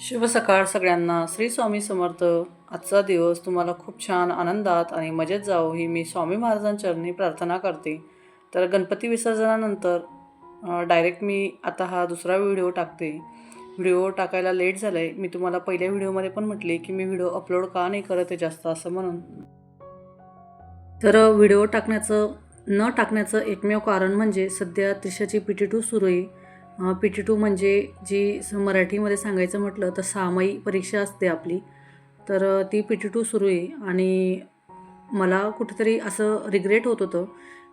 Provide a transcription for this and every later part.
शुभ सकाळ सगळ्यांना. श्री स्वामी समर्थ आजचा दिवस तुम्हाला खूप छान आनंदात आणि मजेत जावो ही मी स्वामी महाराजांचरणी प्रार्थना करते. तर गणपती विसर्जनानंतर डायरेक्ट मी आता हा दुसरा व्हिडिओ टाकते. व्हिडिओ टाकायला लेट झालं आहे मी तुम्हाला पहिल्या व्हिडिओमध्ये पण म्हटले की मी व्हिडिओ अपलोड का नाही करत आहे जास्त असं म्हणून. तर व्हिडिओ टाकण्याचं न टाकण्याचं एकमेव कारण म्हणजे सध्या त्रिशाची पी टी टू सुरू आहे. पी टी टू म्हणजे जी स- मराठीमध्ये सांगायचं म्हटलं तर सामाई परीक्षा असते आपली. तर ती पी टी टू सुरू आहे आणि मला कुठेतरी असं रिग्रेट होत होतं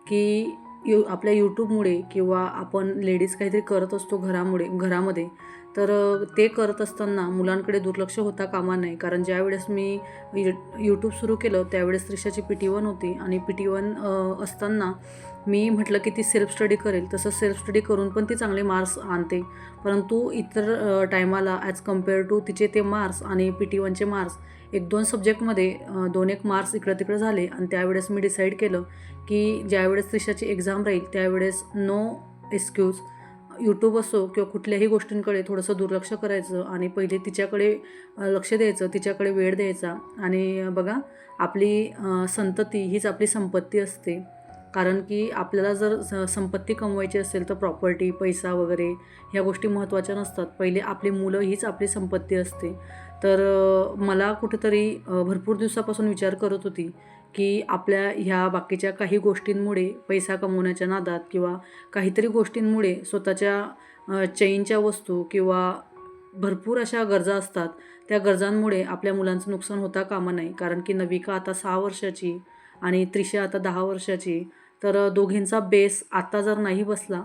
की यू आपल्या यूट्यूबमुळे किंवा आपण लेडीज काहीतरी करत असतो घरामुळे घरामध्ये तर ते करत असताना मुलांकडे दुर्लक्ष होता कामा नाही कारण ज्यावेळेस मी यू यूट्यूब सुरू केलं त्यावेळेस त्रिशाची पी टी वन होती. आणि पी टी वन असताना मी म्हटलं की ती सेल्फ स्टडी करेल. तसं सेल्फ स्टडी करून पण ती चांगले मार्क्स आणते. परंतु इतर टायमाला ॲज कंपेअर टू तिचे ते मार्क्स आणि पी टी वनचे मार्क्स एक दोन सब्जेक्टमध्ये दोन एक मार्क्स इकडं तिकडं झाले. आणि त्यावेळेस मी डिसाईड केलं की ज्यावेळेस त्रिशाची एक्झाम राहील त्यावेळेस नो एक्सक्यूज यूट्यूब असो किंवा कुठल्याही गोष्टींकडे थोडंसं दुर्लक्ष करायचं आणि पहिले तिच्याकडे लक्ष द्यायचं तिच्याकडे वेळ द्यायचा. आणि बघा आपली संतती हीच आपली संपत्ती असते. कारण की आपल्याला जर स- संपत्ती कमवायची असेल तर प्रॉपर्टी पैसा वगैरे ह्या गोष्टी महत्त्वाच्या नसतात. पहिले आपली मुलं हीच आपली संपत्ती असते. तर मला कुठेतरी भरपूर दिवसापासून विचार करत होती की आपल्या ह्या बाकीच्या काही गोष्टींमुळे पैसा कमवण्याच्या नादात किंवा काहीतरी गोष्टींमुळे स्वतःच्या चैनच्या वस्तू किंवा भरपूर अशा गरजा असतात त्या गरजांमुळे आपल्या मुलांचं नुकसान होता कामा नाही कारण की नविका आता सहा वर्षाची आणि त्रिशा आता दहा वर्षाची. तर दोघींचा बेस आत्ता जर नाही बसला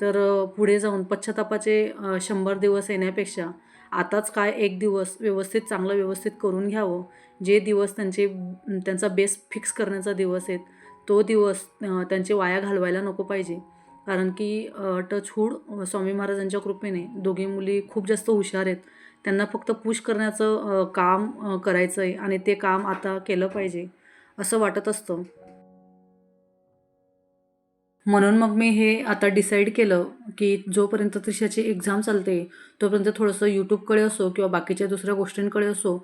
तर पुढे जाऊन पश्चातापाचे शंभर दिवस येण्यापेक्षा आताच काय एक दिवस व्यवस्थित चांगलं व्यवस्थित करून घ्यावं. जे दिवस त्यांचे त्यांचा बेस फिक्स करण्याचा दिवस आहेत तो दिवस त्यांचे वाया घालवायला नको पाहिजे. कारण की टचहूड स्वामी महाराजांच्या कृपेने दोघी मुली खूप जास्त हुशार आहेत. त्यांना फक्त पुश करण्याचं काम करायचं आहे आणि ते काम आता केलं पाहिजे असं वाटत असतं. म्हणून मग मी हे आता डिसाईड केलं की जोपर्यंत तशाची एक्झाम चालते तोपर्यंत थोडंसं यूट्यूबकडे असो किंवा बाकीच्या दुसऱ्या गोष्टींकडे असो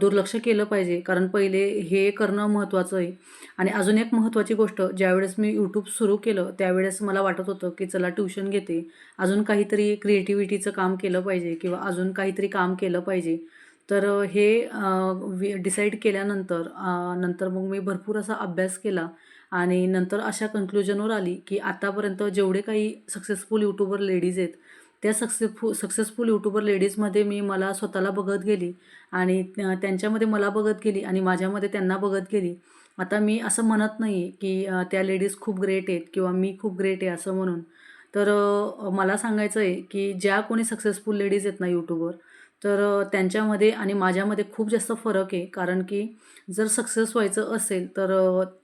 दुर्लक्ष केलं पाहिजे. कारण पहिले हे करणं महत्त्वाचं आहे. आणि अजून एक महत्त्वाची गोष्ट ज्यावेळेस मी यूट्यूब सुरू केलं त्यावेळेस मला वाटत होतं की चला ट्युशन घेते. अजून काहीतरी क्रिएटिव्हिटीचं काम केलं पाहिजे किंवा अजून काहीतरी काम केलं पाहिजे. तर हे डिसाईड केल्यानंतर नंतर मग मी भरपूर असा अभ्यास केला. आणि नंतर अशा कन्क्लुजनवर आली की आतापर्यंत जेवढे काही सक्सेसफुल यूट्यूबर लेडीज आहेत त्या सक्सेसफुल सक्सेसफुल यूट्यूबर लेडीजमध्ये मी मला स्वतःला बघत गेली आणि त्यांच्यामध्ये मला बघत गेली आणि माझ्यामध्ये त्यांना बघत गेली. आता मी असं म्हणत नाही की त्या लेडीज खूप ग्रेट आहेत किंवा मी खूप ग्रेट आहे असं म्हणून. तर मला सांगायचं आहे की ज्या कोणी सक्सेसफुल लेडीज आहेत ना यूट्यूबवर तर त्यांच्यामध्ये आणि माझ्यामध्ये खूप जास्त फरक आहे. कारण की जर सक्सेस व्हायचं असेल तर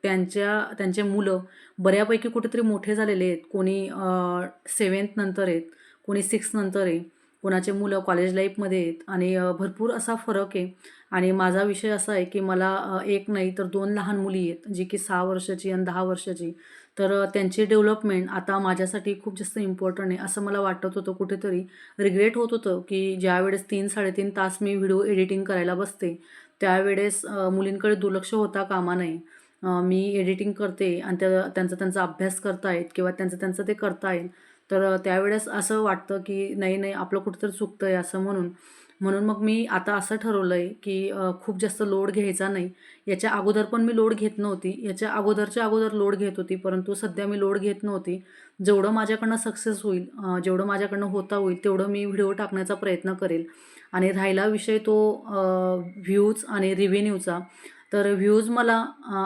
त्यांच्या त्यांचे मुलं बऱ्यापैकी कुठेतरी मोठे झालेले आहेत. कोणी सेवन्थ नंतर आहेत कोणी सिक्स नंतर आहे कोणाचे मुलं कॉलेज लाईफमध्ये आहेत आणि भरपूर असा फरक आहे. आणि माझा विषय असा आहे की मला एक नाही तर दोन लहान मुली आहेत जी की सहा वर्षाची आणि दहा वर्षाची. तर त्यांची डेव्हलपमेंट आता माझ्यासाठी खूप जास्त इम्पॉर्टंट आहे. असं मला वाटत होतं कुठेतरी रिग्रेट होत होतं की ज्यावेळेस तीन साडेतीन तास मी व्हिडिओ एडिटिंग करायला बसते त्यावेळेस मुलींकडे दुर्लक्ष होता कामा नये. मी एडिटिंग करते आणि त्या त्यांचा त्यांचा अभ्यास करतायत किंवा त्यांचं त्यांचं ते करतायत. तर त्यावेळेस असं वाटतं की नाही नाही आपलं कुठंतरी चुकतं आहे असं म्हणून. म्हणून मग मी आता असं ठरवलं आहे की खूप जास्त लोड घ्यायचा नाही. याच्या अगोदर पण मी लोड घेत नव्हती. याच्या अगोदरच्या अगोदर लोड घेत होती परंतु सध्या मी लोड घेत नव्हती. जेवढं माझ्याकडनं सक्सेस होईल जेवढं माझ्याकडनं होता होईल तेवढं मी व्हिडिओ टाकण्याचा प्रयत्न करेल. आणि राहिला विषय तो व्ह्यूज आणि रिव्हेन्यूचा तर व्ह्यूज मला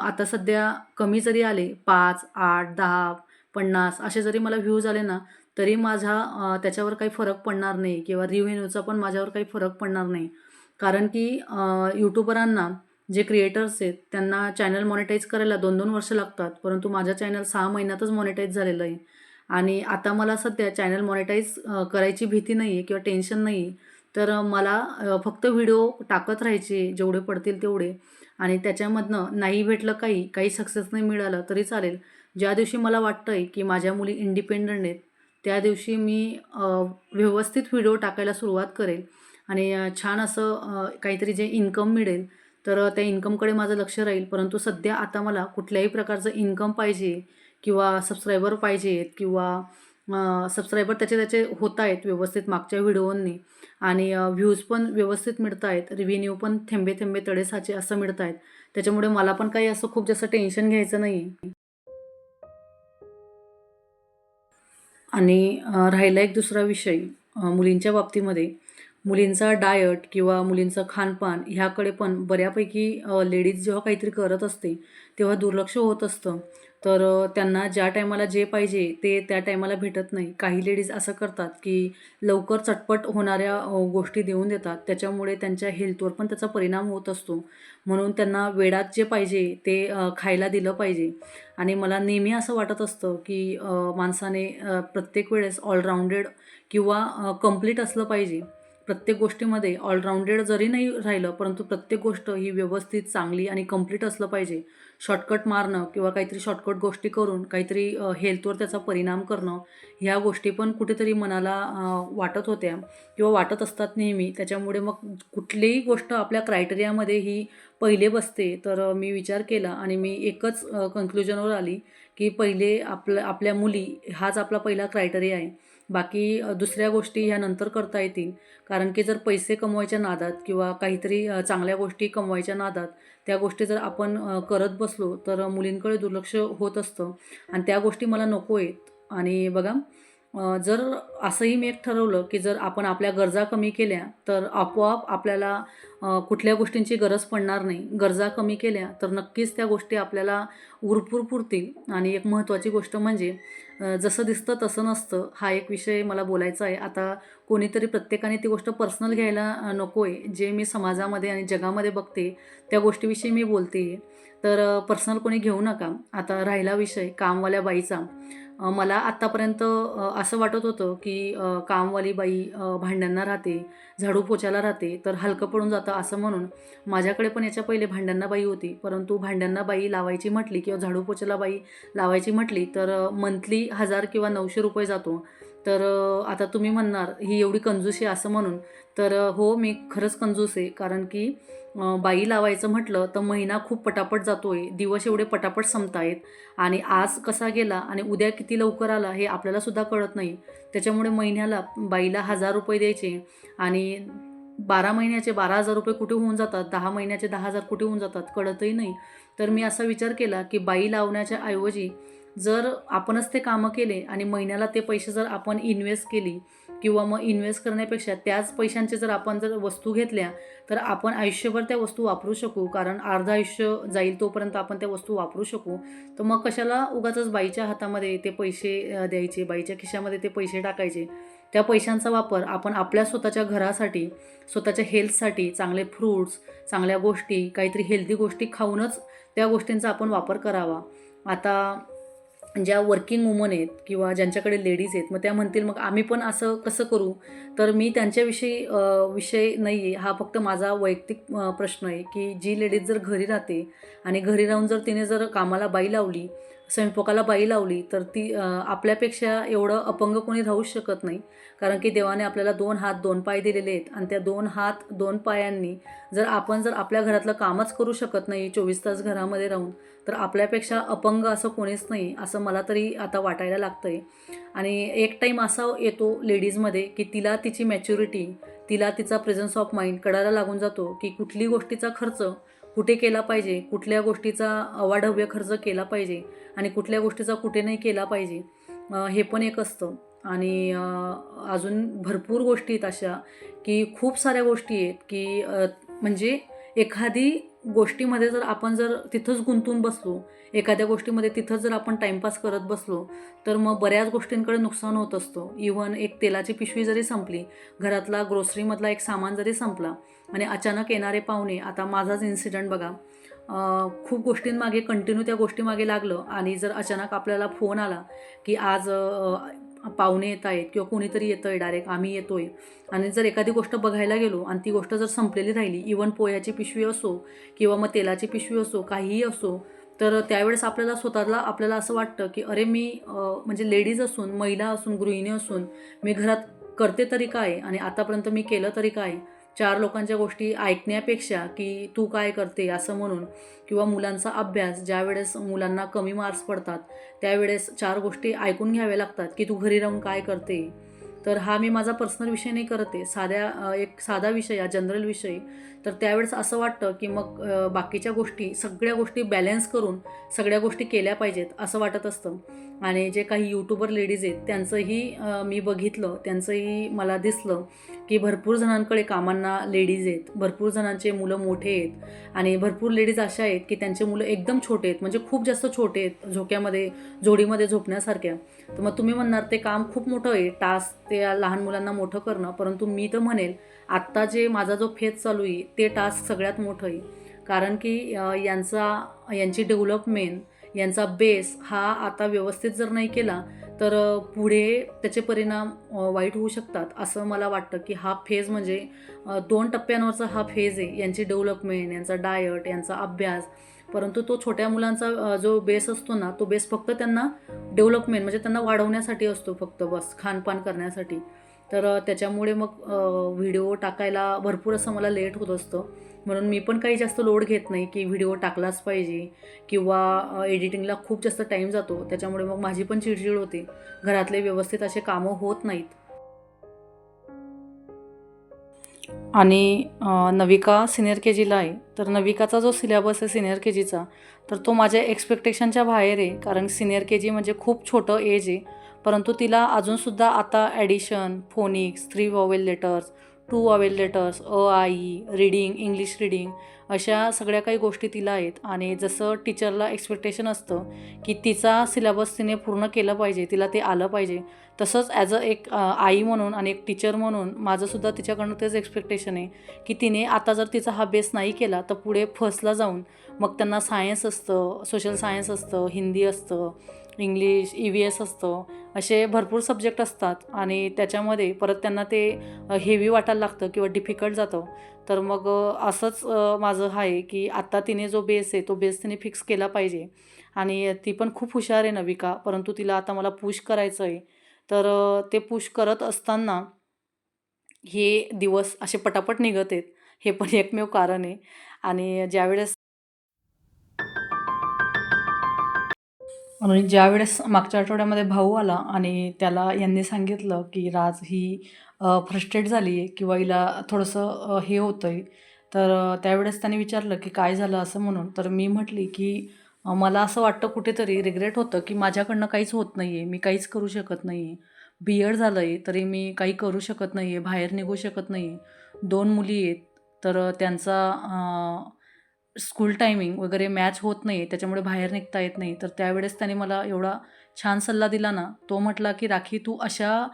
आता सध्या कमी जरी आले पाच आठ दहा पन्नास असे जरी मला व्ह्यूज आले ना तरी माझा त्याच्यावर काही फरक पडणार नाही किंवा रिव्हेन्यूचा पण माझ्यावर काही फरक पडणार नाही. कारण की यूट्यूबरांना जे क्रिएटर्स आहेत त्यांना चॅनल मॉनिटाईज करायला दोन दोन वर्ष लागतात. परंतु माझं चॅनल सहा महिन्यातच मॉनिटाईज झालेलं आहे. आणि आता मला सध्या चॅनल मॉनिटाईज करायची भीती नाही आहे किंवा टेन्शन नाही आहे तर मला फक्त व्हिडिओ टाकत राहायचे जेवढे पडतील तेवढे. आणि त्याच्यामधनं नाही भेटलं काही काही सक्सेस नाही मिळालं तरी चालेल. ज्या दिवशी मला वाटतं आहे की माझ्या मुली इंडिपेंडंट आहेत त्या दिवशी मी व्यवस्थित व्हिडिओ टाकायला सुरुवात करेल. आणि छान असं काहीतरी जे इन्कम मिळेल तर त्या इन्कमकडे माझं लक्ष राहील. परंतु सध्या आता मला कुठल्याही प्रकारचं इन्कम पाहिजे किंवा सबस्क्रायबर पाहिजेत किंवा सबस्क्रायबर त्याचे त्याचे होत आहेत व्यवस्थित मागच्या व्हिडिओंनी. आणि व्ह्यूज पण व्यवस्थित मिळत आहेत रिव्हेन्यू पण थेंबे थेंबे तडेसाचे असं मिळत आहेत त्याच्यामुळे मला पण काही असं खूप जास्त टेन्शन घ्यायचं नाही आणि राहिला एक दुसरा विषय मुलींच्या बाबतीमध्ये. मुलींचा डायट किंवा मुलींचं खानपान ह्याकडे पण बऱ्यापैकी लेडीज जेव्हा काहीतरी करत असते तेव्हा दुर्लक्ष होत असतं. तर त्यांना ज्या टायमाला जे पाहिजे ते त्या टायमाला भेटत नाही. काही लेडीज असं करतात की लवकर चटपट होणाऱ्या गोष्टी देऊन देतात. त्याच्यामुळे त्यांच्या हेल्थवर पण त्याचा परिणाम होत असतो. म्हणून त्यांना वेळात जे पाहिजे ते खायला दिलं पाहिजे. आणि मला नेहमी असं वाटत असतं की माणसाने प्रत्येक वेळेस ऑलराऊंडेड किंवा कंप्लीट असलं पाहिजे. प्रत्येक गोष्टीमध्ये ऑलराऊंडेड जरी नाही राहिलं परंतु प्रत्येक गोष्ट ही व्यवस्थित चांगली आणि कंप्लीट असलं पाहिजे. शॉर्टकट मारणं किंवा काहीतरी शॉर्टकट गोष्टी करून काहीतरी हेल्थवर त्याचा परिणाम करणं ह्या गोष्टी पण कुठेतरी मनाला वाटत होत्या. किंवा वाटत असतात नेहमी. त्याच्यामुळे मग कुठलीही गोष्ट आपल्या क्रायटेरियामध्ये ही पहिले बसते. तर मी विचार केला आणि मी एकच कन्क्लुजनवर आली की पहिले आपलं आपल्या मुली हाच आपला पहिला क्रायटेरिया आहे. बाकी दुसऱ्या गोष्टी ह्या नंतर करता येतील. कारण की जर पैसे कमवायच्या नादात किंवा काहीतरी चांगल्या गोष्टी कमवायच्या नादात त्या गोष्टी जर आपण करत बसलो तर मुलींकडे दुर्लक्ष होत असतं. आणि त्या गोष्टी मला नको आहेत. आणि बघा जर असंही मी एक ठरवलं की जर आपण आपल्या गरजा कमी केल्या तर आपोआप आपल्याला कुठल्या गोष्टींची गरज पडणार नाही. गरजा कमी केल्या तर नक्कीच त्या गोष्टी आपल्याला उरपूर पुरतील आणि एक महत्त्वाची गोष्ट म्हणजे जसं दिसतं तसं नसतं हा एक विषय मला बोलायचा आहे. आता कोणीतरी प्रत्येकाने ती गोष्ट पर्सनल घ्यायला नको आहे जे मी समाजामध्ये आणि जगामध्ये बघते त्या गोष्टीविषयी मी बोलते आहे तर पर्सनल कोणी घेऊ नका. आता राहिला विषय कामवाल्या बाईचा. मला आत्तापर्यंत असं वाटत होतं की कामवाली बाई भांड्यांना राहते झाडू पोचायला राहते तर हलकं पडून जातं असं म्हणून माझ्याकडे पण याच्या पहिले भांड्यांना बाई होती. परंतु भांड्यांना बाई लावायची म्हटली किंवा झाडू पोचायला बाई लावायची म्हटली तर मंथली हजार किंवा नऊशे रुपये जातो. तर आता तुम्ही म्हणणार ही एवढी कंजूस आहे असं म्हणून. तर हो मी खरंच कंजूस आहे. कारण की बाई लावायचं म्हटलं तर महिना खूप पटापट जातो आहे दिवस एवढे पटापट संपतायत. आणि आज कसा गेला आणि उद्या किती लवकर आला हे आपल्यालासुद्धा कळत नाही. त्याच्यामुळे महिन्याला बाईला हजार रुपये द्यायचे आणि बारा महिन्याचे बारा हजार रुपये कुठे होऊन जातात? दहा महिन्याचे दहा हजार कुठे होऊन जातात? कळतही नाही. तर मी असा विचार केला की बाई लावण्याच्या ऐवजी जर आपणच ते कामं केले आणि महिन्याला ते पैसे जर आपण इन्व्हेस्ट केली किंवा मग इन्व्हेस्ट करण्यापेक्षा त्याच पैशांचे जर आपण जर वस्तू घेतल्या तर आपण आयुष्यभर त्या वस्तू वापरू शकू. कारण अर्ध आयुष्य जाईल तोपर्यंत आपण त्या वस्तू वापरू शकू. तर मग कशाला उगाचच बाईच्या हातामध्ये ते पैसे द्यायचे बाईच्या खिशामध्ये ते पैसे टाकायचे? त्या पैशांचा वापर आपण आपल्या स्वतःच्या घरासाठी स्वतःच्या हेल्थसाठी चांगले फ्रूट्स चांगल्या गोष्टी काहीतरी हेल्दी गोष्टी खाऊनच त्या गोष्टींचा आपण वापर करावा. आता ज्या वर्किंग वुमन आहेत किंवा ज्यांच्याकडे लेडीज आहेत मग त्या म्हणतील मग आम्ही पण असं कसं करू? तर मी त्यांच्याविषयी विषय नाही आहे हा फक्त माझा वैयक्तिक प्रश्न आहे की जी लेडीज जर घरी राहते आणि घरी राहून जर तिने जर कामाला बाई लावली स्वयंपाकाला बाई लावली तर ती आपल्यापेक्षा एवढं अपंग कोणी राहूच शकत नाही. कारण की देवाने आपल्याला दोन हात दोन पाय दिलेले आहेत आणि त्या दोन हात दोन पायांनी जर आपण जर आपल्या घरातलं कामच करू शकत नाही चोवीस तास घरामध्ये राहून तर आपल्यापेक्षा अपंग असं कोणीच नाही असं मला तरी आता वाटायला लागतं आहे आणि एक टाईम असा येतो लेडीजमध्ये की तिला तिची मॅच्युरिटी तिला तिचा प्रेझन्स ऑफ माइंड कळायला लागून जातो की कुठली गोष्टीचा खर्च कुठे केला पाहिजे कुठल्या गोष्टीचा अवाढव्य खर्च केला पाहिजे आणि कुठल्या गोष्टीचा कुठे नाही केला पाहिजे. हे पण एक असतं. आणि अजून भरपूर गोष्टी आहेत अशा की खूप साऱ्या गोष्टी आहेत की म्हणजे एखादी गोष्टीमध्ये जर आपण जर तिथंच गुंतून बसलो एखाद्या गोष्टीमध्ये तिथंच जर आपण टाईमपास करत बसलो तर मग बऱ्याच गोष्टींकडे नुकसान होत असतो. इवन एक तेलाची पिशवी जरी संपली घरातला ग्रोसरीमधला एक सामान जरी संपला आणि अचानक येणारे पाहुणे आता माझाच इन्सिडंट बघा. खूप गोष्टींमागे कंटिन्यू त्या गोष्टीमागे लागलं आणि जर अचानक आपल्याला फोन आला की आज पाहुणे येत आहेत किंवा कोणीतरी येतं आहे डायरेक्ट आम्ही येतो आहे आणि जर एखादी गोष्ट बघायला गेलो आणि ती गोष्ट जर संपलेली राहिली इवन पोह्याची पिशवी असो किंवा मग तेलाची पिशवी असो काहीही असो तर त्यावेळेस आपल्याला स्वतःला आपल्याला असं वाटतं की अरे मी म्हणजे लेडीज असून महिला असून गृहिणी असून मी घरात करते तरी काय? आणि आतापर्यंत मी केलं तरी काय? चार लोकांच्या गोष्टी ऐकण्यापेक्षा की तू काय करते असं म्हणून किंवा मुलांचा अभ्यास ज्या वेळेस मुलांना कमी मार्क्स पडतात त्यावेळेस चार गोष्टी ऐकून घ्याव्या लागतात की तू घरी राहून काय करते. तर हा मी माझा पर्सनल विषय नाही करते साध्या एक साधा विषय हा जनरल विषय. तर त्यावेळेस असं वाटतं की मग बाकीच्या गोष्टी सगळ्या गोष्टी बॅलन्स करून सगळ्या गोष्टी केल्या पाहिजेत असं वाटत असतं. आणि जे काही यूट्यूबर लेडीज आहेत त्यांचंही मी बघितलं त्यांचंही मला दिसलं की भरपूर जणांकडे कामांना लेडीज आहेत भरपूर जणांचे मुलं मोठे आहेत आणि भरपूर लेडीज अशा आहेत की त्यांचे मुलं एकदम छोटे आहेत म्हणजे खूप जास्त छोटे आहेत झोक्यामध्ये जोडीमध्ये झोपण्यासारख्या. तर मग तुम्ही म्हणणार ते काम खूप मोठं आहे टास्क ते लहान मुलांना मोठं करणं परंतु मी तर म्हणेल आत्ता जे माझा जो फेज चालू आहे ते टास्क सगळ्यात मोठं आहे. कारण की यांचा यांची डेव्हलपमेंट यांचा बेस हा आता व्यवस्थित जर नाही केला तर पुढे त्याचे परिणाम वाईट होऊ शकतात. असं मला वाटतं की हा फेज म्हणजे दोन टप्प्यांवरचा हा फेज आहे. यांची डेव्हलपमेंट यांचा डायट यांचा अभ्यास. परंतु तो छोट्या मुलांचा जो बेस असतो ना तो बेस फक्त त्यांना डेव्हलपमेंट म्हणजे त्यांना वाढवण्यासाठी असतो फक्त बस खानपान करण्यासाठी. तर त्याच्यामुळे मग व्हिडिओ टाकायला भरपूर असं मला लेट होत असतं. म्हणून मी पण काही जास्त लोड घेत नाही की व्हिडिओ टाकलाच पाहिजे किंवा एडिटिंगला खूप जास्त टाईम जातो. त्याच्यामुळे मग माझी पण चिडचिड होते. घरातले व्यवस्थित असे कामं होत नाहीत. आणि नविका सिनियर के जीला आहे. तर नविकाचा जो सिलेबस आहे सिनियर के जीचा तर तो माझ्या एक्सपेक्टेशनच्या बाहेर आहे. कारण सिनियर के जी म्हणजे खूप छोटं एज आहे. परंतु तिला अजूनसुद्धा आता addition phonics three vowel letters two vowel letters अ आई रीडिंग इंग्लिश रीडिंग अशा सगळ्या काही गोष्टी तिला आहेत. आणि जसं टीचरला एक्सपेक्टेशन असतं की तिचा सिलेबस तिने पूर्ण केलं पाहिजे तिला ते आलं पाहिजे तसंच ॲज अ एक आई म्हणून आणि एक टीचर म्हणून माझंसुद्धा तिच्याकडनं तेच एक्सपेक्टेशन आहे की तिने आता जर तिचा हा बेस नाही केला तर पुढे फर्स्टला जाऊन मग त्यांना सायन्स असतं सोशल सायन्स असतं हिंदी असतं इंग्लिश ई व्ही एस असतं असे भरपूर सब्जेक्ट असतात आणि त्याच्यामध्ये परत त्यांना ते हेवी वाटायला लागतं किंवा डिफिकल्ट जातं. तर मग असंच माझं आहे की आत्ता तिने जो बेस आहे तो बेस तिने फिक्स केला पाहिजे. आणि ती पण खूप हुशार आहे नविका परंतु तिला आता मला पुश करायचं आहे तर ते पुश करत असताना हे दिवस असे पटापट निघत आहेत. हे पण एकमेव कारण आहे. आणि ज्यावेळेस आणि ज्यावेळेस मागच्या आठवड्यामध्ये भाऊ आला आणि त्याला यांनी सांगितलं की राज ही फ्रस्ट्रेट झाली आहे किंवा हिला थोडंसं हे होतं आहे तर त्यावेळेस त्याने विचारलं की काय झालं असं म्हणून. तर मी म्हटली की मला असं वाटतं कुठेतरी रिग्रेट होतं की माझ्याकडनं काहीच होत नाही आहे मी काहीच करू शकत नाही आहे बी एड झालं आहे तरी मी काही करू शकत नाही आहे बाहेर निघू शकत नाही आहे दोन मुली आहेत तर त्यांचा स्कूल टायमिंग वगैरे मॅच होत नाही त्याच्यामुळे बाहेर निघता येत नाही. तर त्यावेळेस त्याने मला एवढा छान सल्ला दिला ना तो म्हटला की राखी तू अशा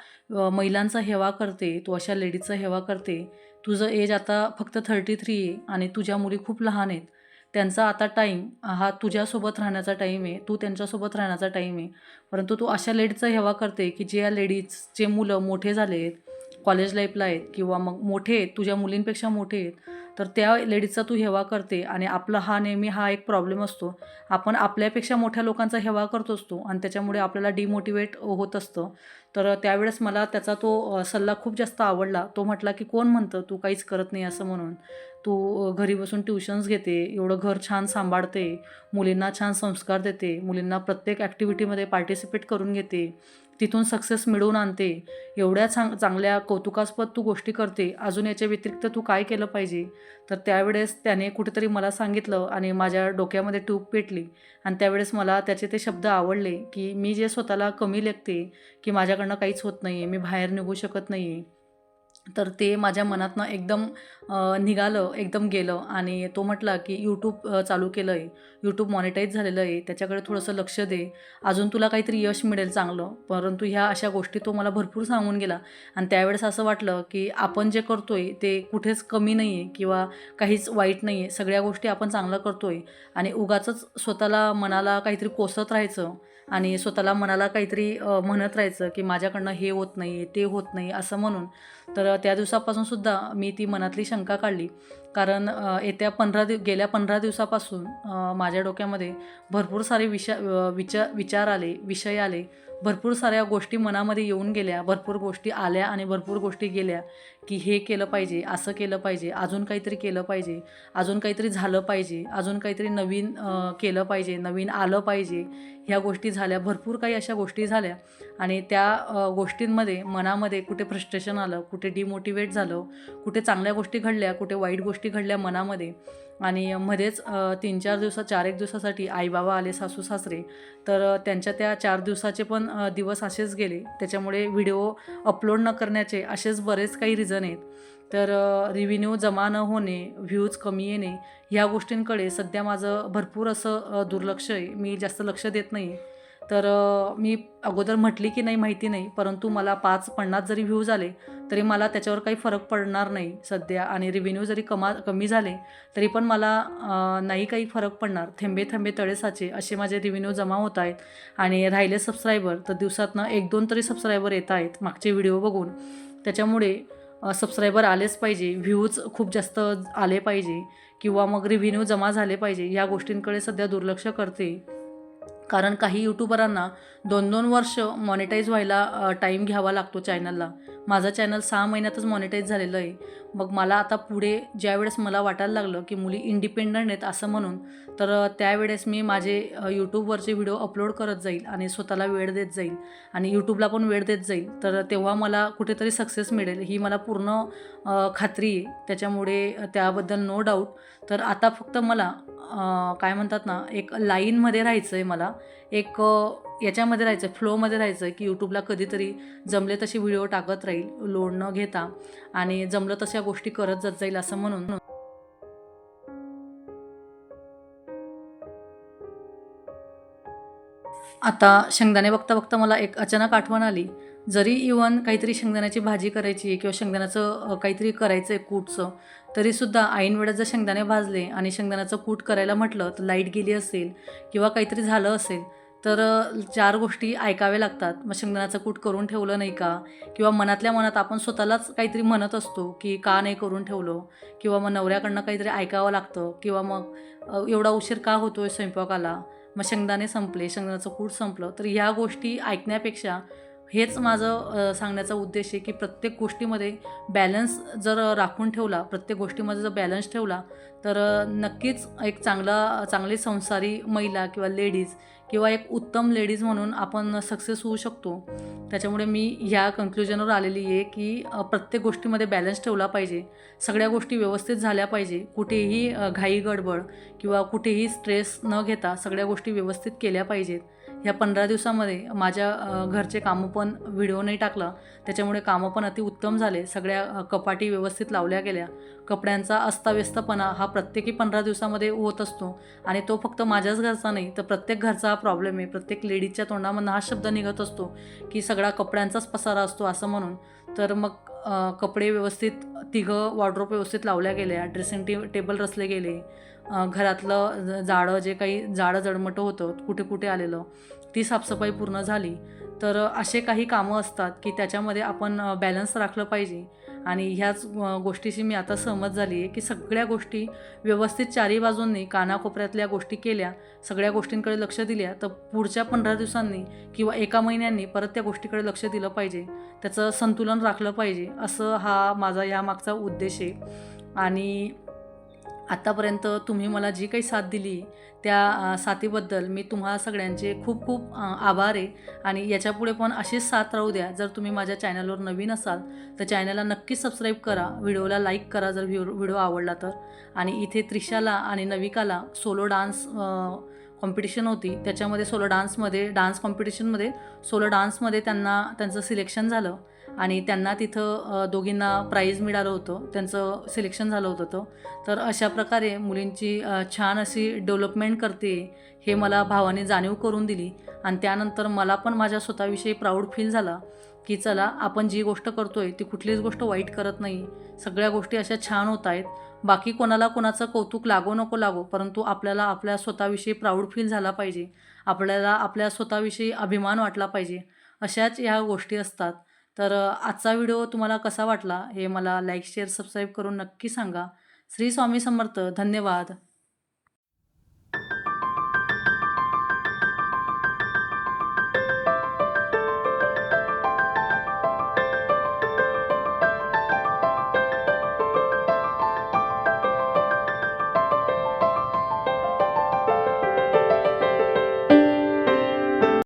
महिलांचा हेवा करते तू अशा लेडीजचा हेवा करते तुझं एज आता फक्त थर्टी थ्री आहे आणि तुझ्या मुली खूप लहान आहेत. त्यांचा आता टाईम हा तुझ्यासोबत राहण्याचा टाईम आहे तू त्यांच्यासोबत राहण्याचा टाईम आहे. परंतु तू अशा लेडीजचा हेवा करते की ज्या लेडीजचे मुलं मोठे झाले आहेत कॉलेज लाईफला आहेत किंवा मग मोठे आहेत तुझ्या मुलींपेक्षा मोठे आहेत तर त्या लेडीजचा तू हेवा करते आणि आपला हा नेहमी हा एक प्रॉब्लेम असतो. आपण आपल्यापेक्षा मोठ्या लोकांचा हेवा करत असतो आणि त्याच्यामुळे आपल्याला डिमोटिवेट होत असतं. तर त्यावेळेस मला त्याचा तो सल्ला खूप जास्त आवडला. तो म्हटला की कोण म्हणतं? तू काहीच करत नाही असं म्हणून. तू घरी बसून ट्युशन्स घेते एवढं घर छान सांभाळते मुलींना छान संस्कार देते मुलींना प्रत्येक ॲक्टिव्हिटीमध्ये पार्टिसिपेट करून घेते तिथून सक्सेस मिळवून आणते. एवढ्या चांग चांगल्या कौतुकास्पद तू गोष्टी करते. अजून याच्या व्यतिरिक्त तू काय केलं पाहिजे? तर त्यावेळेस त्याने कुठेतरी मला सांगितलं आणि माझ्या डोक्यामध्ये ट्यूब पेटली. आणि त्यावेळेस मला त्याचे ते शब्द आवडले की मी जे स्वतःला कमी लेखते की माझ्याकडनं काहीच होत नाही आहे मी बाहेर निघू शकत नाही आहे तर ते माझ्या मनातनं एकदम निघालं एकदम गेलं. आणि तो म्हटला की यूट्यूब चालू केलं आहे यूट्यूब मॉनिटाईज झालेलं आहे. त्याच्याकडे थोडंसं लक्ष दे. अजून तुला काहीतरी यश मिळेल चांगलं. परंतु ह्या अशा गोष्टी तो मला भरपूर सांगून गेला. आणि त्यावेळेस असं वाटलं की आपण जे करतो आहे ते कुठेच कमी नाही आहे किंवा काहीच वाईट नाही आहे सगळ्या गोष्टी आपण चांगलं करतो आहे आणि उगाचंच स्वतःला मनाला काहीतरी कोसत राहायचं. आणि स्वतःला मनाला काहीतरी म्हणत राहायचं की माझ्याकडनं हे होत नाही ते होत नाही असं म्हणून. तर त्या दिवसापासून सुद्धा मी ती मनातली शंका काढली. कारण येत्या पंधरा दिव गेल्या पंधरा दिवसापासून माझ्या डोक्यामध्ये भरपूर सारे विषय विचार विचार आले विषय आले. भरपूर साऱ्या गोष्टी मनामध्ये येऊन गेल्या भरपूर गोष्टी आल्या आणि भरपूर गोष्टी गेल्या. की हे केलं पाहिजे असं केलं पाहिजे अजून काहीतरी केलं पाहिजे अजून काहीतरी झालं पाहिजे अजून काहीतरी नवीन केलं पाहिजे नवीन आलं पाहिजे ह्या गोष्टी झाल्या भरपूर काही अशा गोष्टी झाल्या. आणि त्या गोष्टींमध्ये मनामध्ये कुठे फ्रस्ट्रेशन आलं कुठे डिमोटिवेट झालं कुठे चांगल्या गोष्टी घडल्या कुठे वाईट गोष्टी घडल्या मनामध्ये. आणि मध्येच तीन चार दिवसा चार एक दिवसासाठी आई बाबा आले सासू सासरे तर त्यांच्या त्या चार दिवसाचे पण दिवस असेच गेले. त्याच्यामुळे व्हिडिओ अपलोड न करण्याचे असेच बरेच काही रिझन आहेत. तर रिव्हेन्यू जमा न होणे व्ह्यूज कमी येणे ह्या गोष्टींकडे सध्या माझं भरपूर असं दुर्लक्ष आहे. मी जास्त लक्ष देत नाही. तर मी अगोदर म्हटली की नाही माहिती नाही परंतु मला पाच पन्नास जरी व्ह्यूज आले तरी मला त्याच्यावर काही फरक पडणार नाही सध्या. आणि रिव्हेन्यू जरी कमा कमी झाले तरी पण मला नाही काही फरक पडणार. थेंबे थेंबे तळेसाचे असे माझे रिव्हेन्यू जमा होत आहेत. आणि राहिले सबस्क्रायबर तर दिवसातनं एक दोन तरी सबस्क्रायबर येत आहेत मागचे व्हिडिओ बघून. त्याच्यामुळे सबस्क्रायबर आलेच पाहिजे व्ह्यूज खूप जास्त आले पाहिजे किंवा मग रिव्हेन्यू जमा झाले पाहिजे या गोष्टींकडे सध्या दुर्लक्ष करते. कारण काही यूट्यूबरांना दोन दोन वर्ष मॉनिटाईज व्हायला टाईम घ्यावा लागतो चॅनलला माझं चॅनल सहा महिन्यातच मॉनिटाईज झालेलं आहे. मग मला आता पुढे ज्यावेळेस मला वाटायला लागलं की मुली इंडिपेंडंट आहेत असं म्हणून तर त्यावेळेस मी माझे यूट्यूबवरचे व्हिडिओ अपलोड करत जाईल आणि स्वतःला वेळ देत जाईल आणि यूट्यूबला पण वेळ देत जाईल. तर तेव्हा मला कुठेतरी सक्सेस मिळेल ही मला पूर्ण खात्री आहे. त्याच्यामुळे त्याबद्दल नो डाऊट तर आता फक्त मला काय म्हणतात ना एक लाईनमध्ये राहायचं आहे मला. एक याच्यामध्ये राहायचं आहे फ्लोमध्ये राहायचं आहे की यूट्यूबला कधीतरी जमले तसे व्हिडिओ टाकत राहील लोड न घेता. आणि जमलं तशा गोष्टी करत जात जाईल असं म्हणून. आता शेंगदाणे बघता बघता मला एक अचानक आठवण आली. जरी इवन काहीतरी शेंगदाण्याची भाजी करायची आहे किंवा शेंगदाण्याचं काहीतरी करायचं आहे कूटचं तरीसुद्धा ऐन वेळेत जर शेंगदाणे भाजले आणि शेंगदाण्याचं कूट करायला म्हटलं तर लाइट गेली असेल किंवा काहीतरी झालं असेल तर चार गोष्टी ऐकाव्या लागतात. मग शेंगदाण्याचं कूट करून ठेवलं नाही का? किंवा मनातल्या मनात आपण स्वतःलाच काहीतरी म्हणत असतो की का नाही करून ठेवलं? किंवा मग नवऱ्याकडनं काहीतरी ऐकावं लागतं किंवा मग एवढा उशीर का होतो आहे स्वयंपाकाला? मग शेंगदाणे संपले शेंगदाण्याचं कूट संपलं. तर ह्या गोष्टी ऐकण्यापेक्षा हेच माझं सांगण्याचा उद्देश आहे की प्रत्येक गोष्टीमध्ये बॅलन्स जर राखून ठेवला प्रत्येक गोष्टीमध्ये जर बॅलन्स ठेवला तर नक्कीच एक चांगला चांगली संसारी महिला किंवा लेडीज किंवा एक उत्तम लेडीज म्हणून आपण सक्सेस होऊ शकतो. त्याच्यामुळे मी ह्या कन्क्लुजनवर आलेली आहे की प्रत्येक गोष्टीमध्ये बॅलन्स ठेवला पाहिजे. सगळ्या गोष्टी व्यवस्थित झाल्या पाहिजे. कुठेही घाई गडबड किंवा कुठेही स्ट्रेस न घेता सगळ्या गोष्टी व्यवस्थित केल्या पाहिजेत. ह्या पंधरा दिवसामध्ये माझ्या अ, घरचे कामं पण व्हिडिओ नाही टाकला. त्याच्यामुळे कामं पण अतिउत्तम झाले. सगळ्या कपाटी व्यवस्थित लावल्या गेल्या. कपड्यांचा अस्ताव्यस्तपणा हा प्रत्येकी पंधरा दिवसामध्ये होत असतो आणि तो फक्त माझ्याच घरचा नाही तर प्रत्येक घरचा हा प्रॉब्लेम आहे. प्रत्येक लेडीजच्या तोंडामधून हा शब्द निघत असतो की सगळा कपड्यांचाच पसारा असतो असं म्हणून. तर मग कपडे व्यवस्थित तिघं वॉर्ड्रोप व्यवस्थित लावल्या गेल्या. ड्रेसिंग टे टेबल रचले गेले. घरातलं ज- जाडं जे काही जाडं जडमटं होतं कुठे कुठे आलेलं ती साफसफाई पूर्ण झाली. तर असे काही कामं असतात की त्याच्यामध्ये आपण बॅलन्स राखलं पाहिजे. आणि ह्याच गोष्टीशी मी आता सहमत झाली आहे की सगळ्या गोष्टी व्यवस्थित चारी बाजूंनी कानाकोपऱ्यातल्या गोष्टी केल्या सगळ्या गोष्टींकडे लक्ष दिल्या तर पुढच्या पंधरा दिवसांनी किंवा एका महिन्यांनी परत त्या गोष्टीकडे लक्ष दिलं पाहिजे. त्याचं संतुलन राखलं पाहिजे. असं हा माझा ह्या मागचा उद्देश आहे. आणि आत्तापर्यंत तुम्ही मला जी काही साथ दिली त्या साथीबद्दल मी तुम्हा सगळ्यांचे खूप खूप आभार आहे. आणि याच्यापुढे पण अशीच साथ राहू द्या. जर तुम्ही माझ्या चॅनलवर नवीन असाल तर चॅनलला नक्कीच सबस्क्राईब करा. व्हिडिओला लाईक करा जर व्हिडिओ व्हिडिओ आवडला तर. आणि इथे त्रिशाला आणि नविकाला सोलो डान्स कॉम्पिटिशन होती. त्याच्यामध्ये सोलो डान्समध्ये डान्स कॉम्पिटिशनमध्ये सोलो डान्समध्ये त्यांना त्यांचं सिलेक्शन झालं. आणि त्यांना तिथं दोघींना प्राईज मिळालं होतं. त्यांचं सिलेक्शन झालं होतं तो. तर अशा प्रकारे मुलींची छान अशी डेव्हलपमेंट करते हे मला भावाने जाणीव करून दिली. आणि त्यानंतर मला पण माझ्या स्वतःविषयी प्राऊड फील झाला की चला आपण जी गोष्ट करतो आहे ती कुठलीच गोष्ट वाईट करत नाही. सगळ्या गोष्टी अशा छान होत आहेत. बाकी कोणाला कोणाचं कौतुक लागो नको लागो परंतु आपल्याला आपल्या स्वतःविषयी प्राऊड फील झाला पाहिजे. आपल्याला आपल्या स्वतःविषयी अभिमान वाटला पाहिजे. अशाच ह्या गोष्टी असतात. तर आजचा व्हिडिओ तुम्हाला कसा वाटला हे मला लाईक शेअर सबस्क्राईब करून नक्की सांगा. श्री स्वामी समर्थ. धन्यवाद.